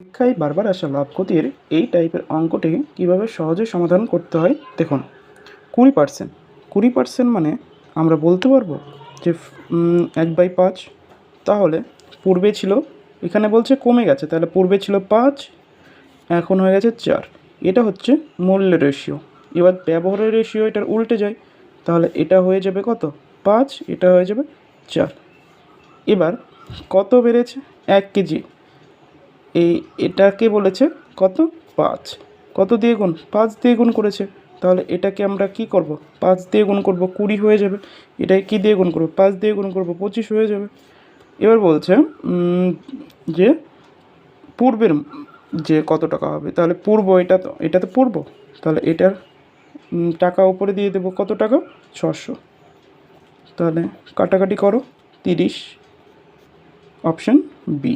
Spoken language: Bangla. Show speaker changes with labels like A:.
A: পরীক্ষায় বারবার আসা লাভ ক্ষতির এই টাইপের অঙ্কটি কীভাবে সহজে সমাধান করতে হয়, দেখুন। কুড়ি পার্সেন্ট কুড়ি পার্সেন্ট মানে আমরা বলতে পারব যে এক বাই পাঁচ, তাহলে পূর্বে ছিল, এখানে বলছে কমে গেছে, তাহলে পূর্বে ছিল পাঁচ, এখন হয়ে গেছে চার। এটা হচ্ছে মূল্যের রেশিও এবার ব্যবহারের রেশিও এটার উল্টে যায়, তাহলে এটা হয়ে যাবে কত? পাঁচ, এটা হয়ে যাবে চার। এবার কত বেড়েছে? এক কেজি। এই এটাকে বলেছে কত? পাঁচ। কত দিয়ে গুণ? পাঁচ দিয়ে গুণ করেছে। তাহলে এটাকে আমরা কি করব? পাঁচ দিয়ে গুণ করব, কুড়ি হয়ে যাবে। এটাকে কী দিয়ে গুণ করব? পাঁচ দিয়ে গুণ করব, পঁচিশ হয়ে যাবে। এবার বলছে যে পূর্বের যে কত টাকা হবে? তাহলে পূর্ব এটা তো এটা তো পূর্ব। তাহলে এটার টাকা উপরে দিয়ে দেবো কত টাকা? ছশো। তাহলে কাটাকাটি করো, তিরিশ। Option B.